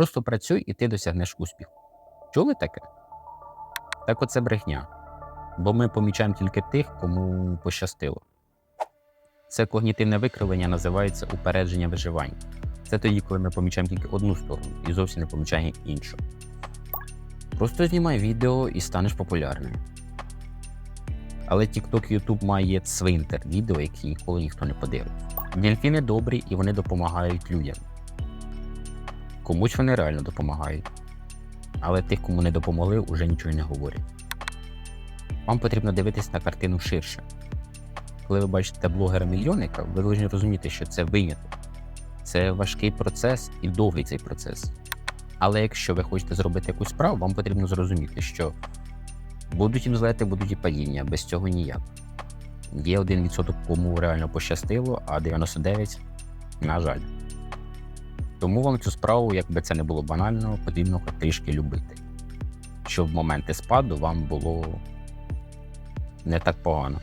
Просто працюй і ти досягнеш успіху. Чули таке? Так оце брехня. Бо ми помічаємо тільки тих, кому пощастило. Це когнітивне викривлення називається упередження виживання. Це тоді, коли ми помічаємо тільки одну сторону і зовсім не помічаємо іншу. Просто знімай відео і станеш популярним. Але TikTok YouTube має цвинтар відео, які ніколи ніхто не подивиться. Дельфіни добрі і вони допомагають людям. Комусь вони реально допомагають. Але тих, кому не допомогли, уже нічого не говорять. Вам потрібно дивитись на картину ширше. Коли ви бачите блогера-мільйонника, ви повинні розуміти, що це виняток. Це важкий процес і довгий цей процес. Але якщо ви хочете зробити якусь справу, вам потрібно зрозуміти, що будуть і взлети, будуть і падіння, без цього ніяк. Є 1%, кому реально пощастило, а 99% на жаль. Тому вам цю справу, якби це не було банально, потрібно трішки любити. Щоб моменти спаду вам було не так погано.